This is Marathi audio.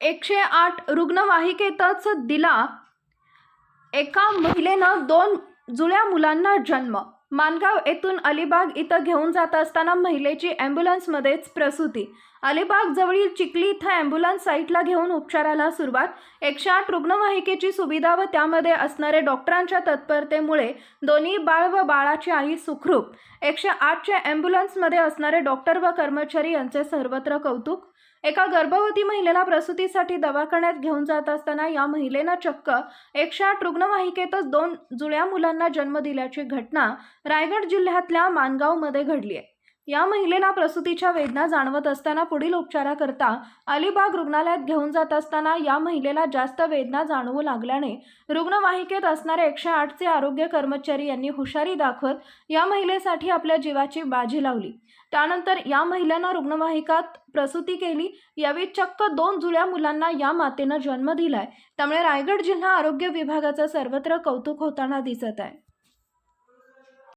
एकशे आठ रुग्णवाहिकेतच दिला. एका महिलेनं दोन जुळ्या मुलांना जन्म मानगाव येथून अलिबाग इथं घेऊन जात असताना महिलेची ॲम्ब्युलन्समध्येच प्रसूती. अलिबाग जवळील चिखली इथं ॲम्ब्युलन्स साईटला घेऊन उपचाराला सुरुवात. एकशे आठ रुग्णवाहिकेची सुविधा व त्यामध्ये असणारे डॉक्टरांच्या तत्परतेमुळे दोन्ही बाळ व बाळाची आई सुखरूप. एकशे आठच्या ॲम्ब्युलन्समध्ये असणारे डॉक्टर व कर्मचारी यांचे सर्वत्र कौतुक. एका गर्भवती महिलेला प्रसूतीसाठी दवाखान्यात घेऊन जात असताना या महिलेनं चक्क एकशे आठ रुग्णवाहिकेतच दोन जुळ्या मुलांना जन्म दिल्याची घटना रायगड जिल्ह्यातल्या मानगावमध्ये घडली आहे या महिलेला प्रसूतीच्या वेदना जाणवत असताना पुढील उपचाराकरता अलिबाग रुग्णालयात घेऊन जात असताना या महिलेला जास्त वेदना जाणवू लागल्याने रुग्णवाहिकेत असणारे एकशे आठचे आरोग्य कर्मचारी यांनी हुशारी दाखवत या महिलेसाठी आपल्या जीवाची बाजी लावली. त्यानंतर या महिलेनं रुग्णवाहिकात प्रसूती केली. यावेळी चक्क दोन जुळ्या मुलांना या मातेनं जन्म दिलाय. त्यामुळे रायगड जिल्हा आरोग्य विभागाचं सर्वत्र कौतुक होताना दिसत आहे.